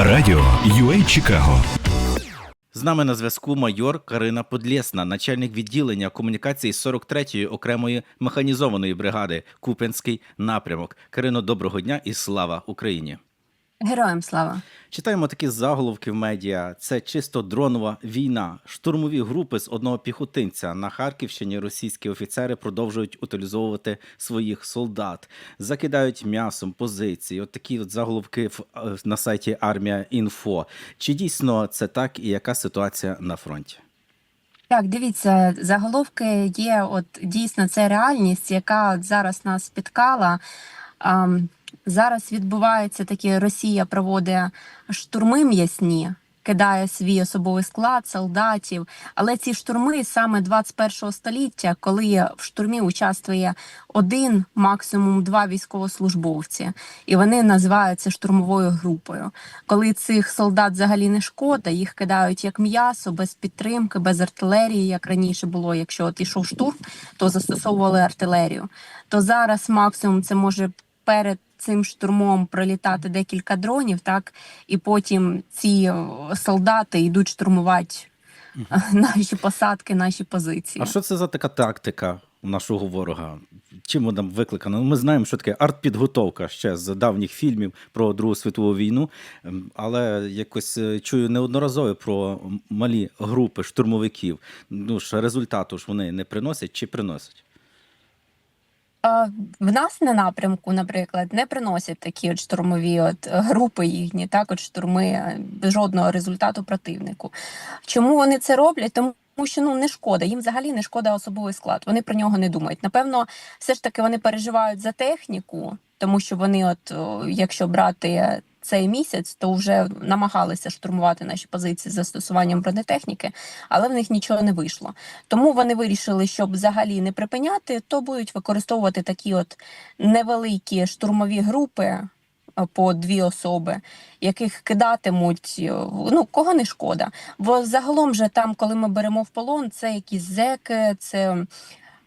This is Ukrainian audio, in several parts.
Радіо UA Чикаго. З нами на зв'язку майор Карина Подлєсна, начальник відділення комунікації 43-ї окремої механізованої бригади Куп'янський напрямок. Карино, доброго дня і слава Україні! Героям слава. Читаємо такі заголовки в медіа. Це чисто дронова війна. Штурмові групи з одного піхотинця на Харківщині російські офіцери продовжують утилізовувати своїх солдат, закидають м'ясом позиції. От такі от заголовки в, е, на сайті Армія Інфо. Чи дійсно це так і яка ситуація на фронті? Так, дивіться, заголовки є. От дійсно це реальність, яка от зараз нас спіткала. Ам, зараз відбувається таке: Росія проводить штурми м'ясні, кидає свій особовий склад, солдатів. Але ці штурми саме 21 століття, коли в штурмі участвує один, максимум два військовослужбовці, і вони називаються штурмовою групою. Коли цих солдат взагалі не шкода, їх кидають як м'ясо, без підтримки, без артилерії, як раніше було. Якщо от ішов штурм, то застосовували артилерію. То зараз максимум це може перед цим штурмом пролітати декілька дронів, так і потім ці солдати йдуть штурмувати е, наші посадки, наші позиції. А що це за така тактика у нашого ворога? Чим вона викликана? Ну, Ми знаємо, що таке артпідготовка ще з давніх фільмів про Другу світову війну, ем, але якось е, чую неодноразово про малі групи штурмовиків. Ну ж результату ж вони не приносять чи приносять? В нас на напрямку, наприклад, не приносять такі от штурмові от е, групи їхні, так от штурми е, жодного результату противнику. Чому вони це роблять? Тому що ну не шкода, їм взагалі не шкода особовий склад. Вони про нього не думають. Напевно, все ж таки вони переживають за техніку, тому що вони, от якщо брати цей місяць, то вже намагалися штурмувати наші позиції з застосуванням бронетехніки, але в них нічого не вийшло. Тому вони вирішили, щоб взагалі не припиняти, то будуть використовувати такі от невеликі штурмові групи. е, По дві особи, яких кидатимуть, е, ну кого не шкода. Бо загалом же там, коли ми беремо в полон, це якісь зеки, це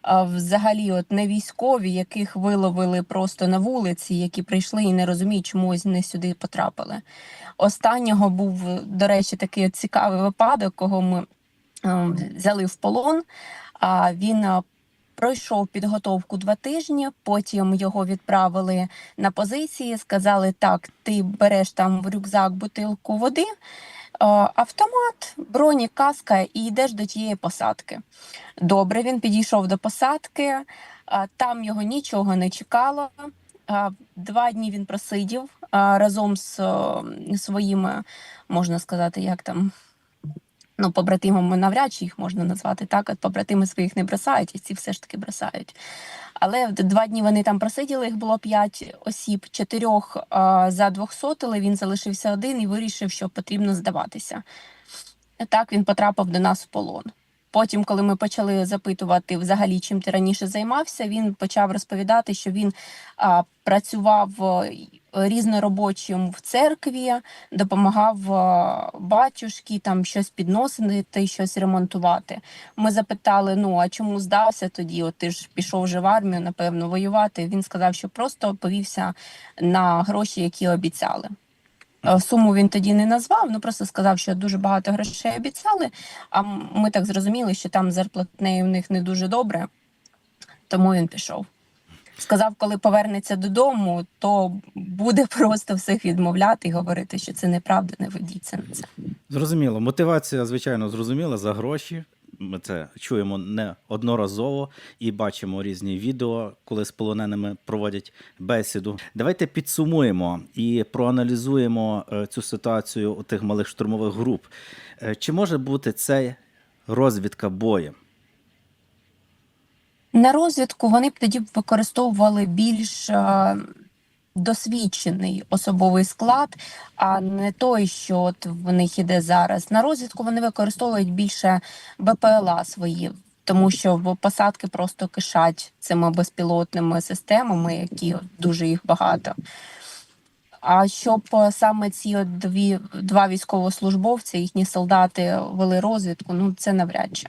взагалі от не військові, яких виловили просто на вулиці, які прийшли і не розуміють, чому не сюди потрапили. Останнього був, до речі, такий цікавий випадок, кого ми взяли в полон. А він пройшов підготовку два тижні. Потім його відправили на позиції. Сказали: так, ти береш там в рюкзак бутилку води, автомат, броні, каска і йдеш до тієї посадки. Добре, він підійшов до посадки, там його нічого не чекало. Два дні він просидів разом з своїми, можна сказати, як там. Ну, побратимами навряд чи їх можна назвати так. От побратими своїх не бросають, і ці все ж таки бросають. Але два дні вони там просиділи, їх було п'ять осіб, чотирьох а, задвохсотили, він залишився один і вирішив, що потрібно здаватися. Так він потрапив до нас в полон. Потім, коли ми почали запитувати взагалі, чим ти раніше займався, він почав розповідати, що він а, працював різноробочим в церкві, допомагав а, батюшки там щось підносити, щось ремонтувати. Ми запитали: ну а чому здався тоді? От ти ж пішов вже в армію, напевно, воювати. Він сказав, що просто повівся на гроші, які обіцяли. Е, Суму він тоді не назвав, ну просто сказав, що дуже багато грошей обіцяли. А ми так зрозуміли, що там зарплатнею в них не дуже добре, тому він пішов. Сказав, коли повернеться додому, то буде просто всіх відмовляти і говорити, що це неправда, не ведіться на це. Зрозуміло. Мотивація, звичайно, зрозуміла за гроші. Ми це чуємо неодноразово і бачимо різні відео, коли з полоненими проводять бесіду. Давайте підсумуємо і проаналізуємо е, цю ситуацію у тих малих штурмових груп. Е, Чи може бути це розвідка боєм? На розвідку вони б тоді використовували більш е, досвідчений особовий склад, а не той, що от в них іде зараз. На розвідку вони використовують більше БПЛА свої, тому що посадки просто кишать цими безпілотними системами, які дуже їх багато. А щоб е, саме ці дві два військовослужбовці, їхні солдати вели розвідку, ну це навряд чи.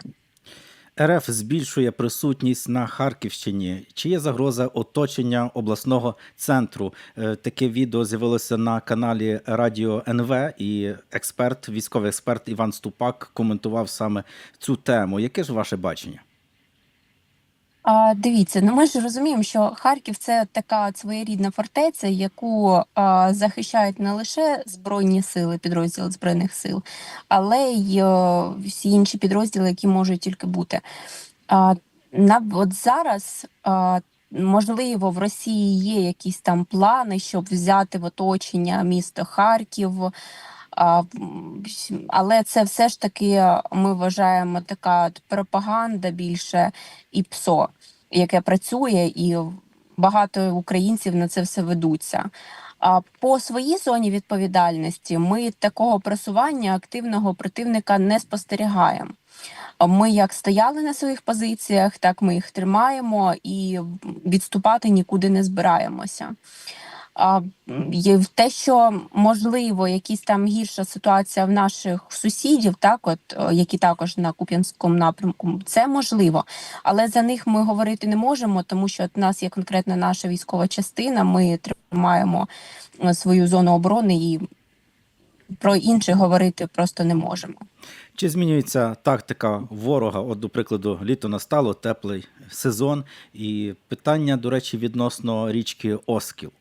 РФ збільшує присутність на Харківщині. Чи є загроза оточення обласного центру? Е, Таке відео з'явилося на каналі Радіо НВ, і експерт, військовий експерт Іван Ступак коментував саме цю тему. Яке ж ваше бачення? А, дивіться, ну ми ж розуміємо, що Харків це така своєрідна фортеця, яку а, захищають не лише збройні сили, підрозділи збройних сил, але й е, всі інші підрозділи, які можуть тільки бути. А, на от зараз а, можливо в Росії є якісь там плани, щоб взяти в оточення місто Харків. Але це все ж таки ми вважаємо така от пропаганда більше і ПСО, яке працює, і багато українців на це все ведуться. А по своїй зоні відповідальності ми такого просування активного противника не спостерігаємо. Ми як стояли на своїх позиціях, так ми їх тримаємо і відступати нікуди не збираємося. Те, що можливо, якісь там гірша ситуація в наших сусідів, так от які також на Куп'янському напрямку, це можливо, але за них ми говорити не можемо, тому що от нас є конкретно наша військова частина. Ми тримаємо е, свою зону оборони і про інших говорити просто не можемо. Чи змінюється тактика ворога? От, до прикладу, літо настало, теплий сезон, і питання, до речі, відносно річки Оскіл.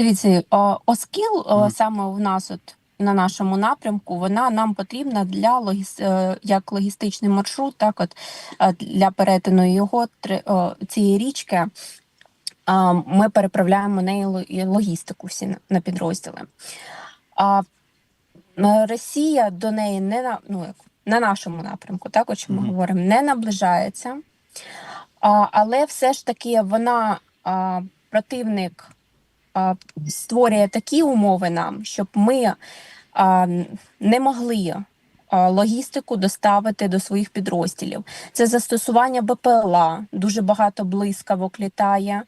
Дивіться, Оскіл Мгм. саме у нас, от на нашому напрямку, вона нам потрібна для логіс... е, як логістичний маршрут, так от е, для перетину його цієї річки. Ми переправляємо неї логістику всі на- підрозділи. А Росія до неї не на ну на нашому напрямку, так от що ми Мгм. говоримо, не наближається. А, але все ж таки вона а, противник створює такі умови нам, щоб ми не могли логістику доставити до своїх підрозділів. Це застосування БПЛА, дуже багато блискавок літає,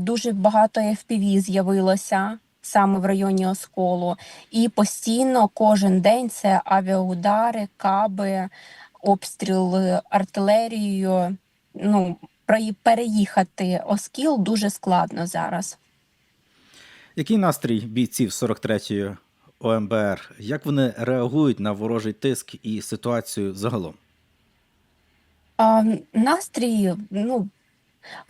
дуже багато FPV з'явилося. Саме в районі Осколу, і постійно кожен день це авіаудари, каби, обстріл е, артилерією. Ну переїхати Оскіл дуже складно зараз. Який настрій бійців 43-ї ОМБР? Як вони реагують на ворожий тиск і ситуацію загалом? А, настрій, ну,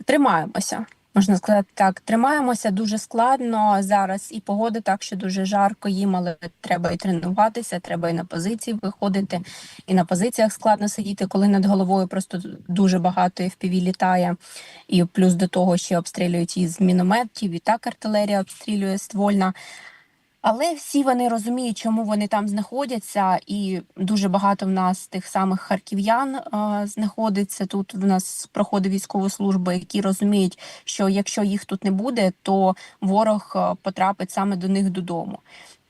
тримаємося. Можна сказати так, тримаємося дуже складно зараз. І погода так, що дуже жарко їм, але треба і тренуватися, треба і на позиції виходити. І на позиціях складно сидіти, коли над головою просто дуже багато FPV літає. І плюс до того ще обстрілюють із мінометів, і так артилерія обстрілює ствольна. Але всі вони розуміють, чому вони там знаходяться, і дуже багато в нас тих самих харків'ян а, знаходиться тут. В нас проходить військову службу, які розуміють, що якщо їх тут не буде, то ворог потрапить саме до них додому.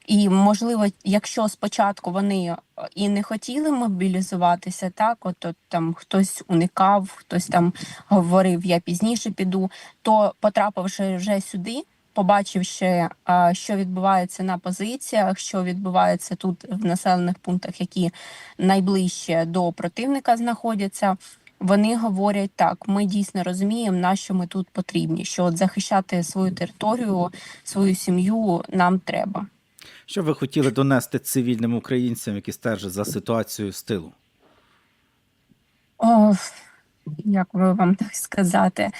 І можливо, якщо спочатку вони і не хотіли мобілізуватися, так от, от там хтось уникав, хтось там говорив, я пізніше піду, то потрапивши вже сюди побачивши, що відбувається на позиціях, що відбувається тут в населених пунктах, які найближче до противника знаходяться. Вони говорять так: ми дійсно розуміємо, на що ми тут потрібні. Що от захищати свою територію, свою сім'ю нам треба. Що ви хотіли донести цивільним українцям, які стежать за ситуацією з тилу? О, як би вам так сказати?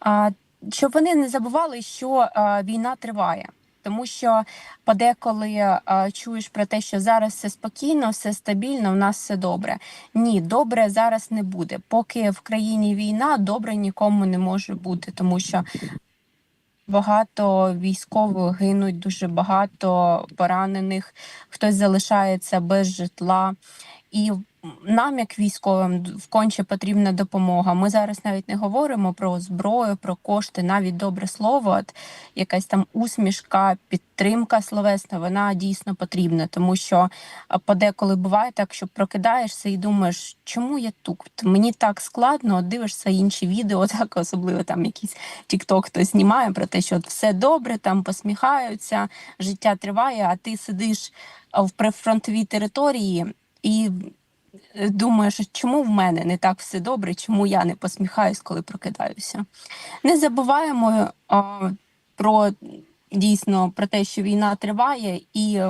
А, щоб вони не забували, що а, війна триває. Тому що подеколи а, чуєш про те, що зараз все спокійно, все стабільно, в нас все добре. Ні, добре зараз не буде. Поки в країні війна, добре нікому не може бути, тому що багато військових гинуть, дуже багато поранених, хтось залишається без житла. І нам, як військовим, вконче потрібна допомога. Ми зараз навіть не говоримо про зброю, про кошти, навіть добре слово, от якась там усмішка, підтримка словесна, вона дійсно потрібна, тому що подеколи буває так, що прокидаєшся і думаєш, чому я тут? Мені так складно, от дивишся інші відео, так особливо там якийсь TikTok хтось знімає про те, що от все добре, там посміхаються, життя триває, а ти сидиш в прифронтовій території і е, думаєш, чому в мене не так все добре, чому я не посміхаюсь, коли прокидаюся. Не забуваємо а, про дійсно про те, що війна триває, і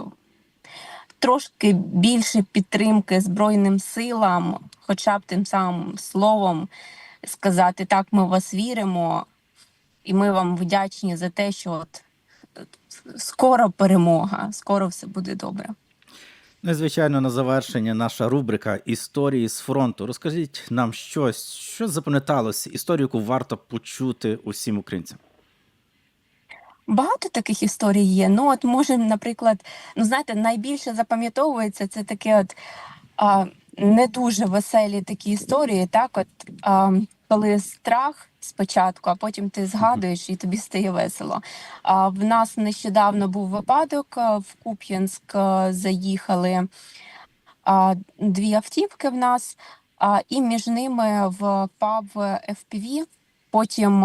трошки більше підтримки Збройним силам, хоча б тим самим словом сказати так, ми вас віримо, і ми вам вдячні за те, що от е, скоро перемога, скоро все буде добре. Ну і, звичайно, на завершення наша рубрика Історії з фронту. Розкажіть нам щось, що запам'яталось, історію, яку варто почути усім українцям. Багато таких історій є. Ну, от може, наприклад, ну знаєте, найбільше запам'ятовується це таке, от а, не дуже веселі такі історії, так, от а, коли страх спочатку, а потім ти згадуєш і тобі стає весело. А, в нас нещодавно був випадок в Куп'янськ заїхали а, дві автівки в нас, а, і між ними впав FPV. Потім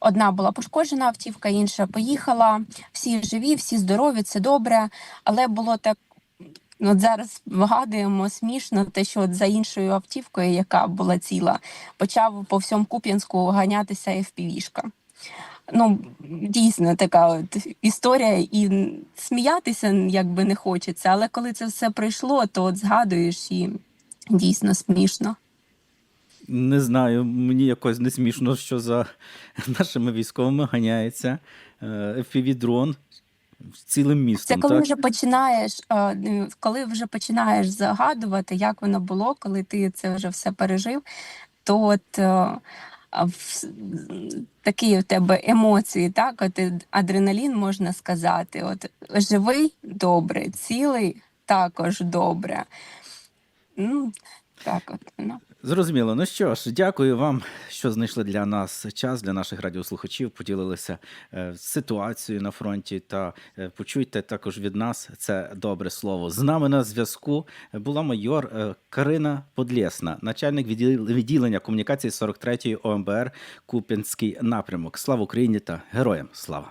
одна була пошкоджена автівка, інша поїхала. Всі живі, всі здорові, це добре. Але було так. Ну, От зараз вгадуємо смішно те, що от за іншою автівкою, яка була ціла, почав по всьому Куп'янську ганятися FPV-шка. Ну, дійсно така от історія, і сміятися якби не хочеться, але коли це все пройшло, то от згадуєш і дійсно смішно. Не знаю, мені якось не смішно, що за нашими військовими ганяється е, FPV-дрон цілим Це коли так? вже починаєш, е, коли вже починаєш загадувати, як воно було, коли ти це вже все пережив, то от е, а в- тебе емоції, так, от адреналін можна сказати. От живий добре, цілий також добре. Ну, так от воно. Зрозуміло. Ну що ж, дякую вам, що знайшли для нас час, для наших радіослухачів, поділилися е, ситуацією на фронті. Та е, почуйте також від нас це добре слово. З нами на зв'язку була майор е, Карина Подлєсна, начальник відділ- відділення комунікації 43-ї ОМБР Куп'янський напрямок. Слава Україні та героям слава!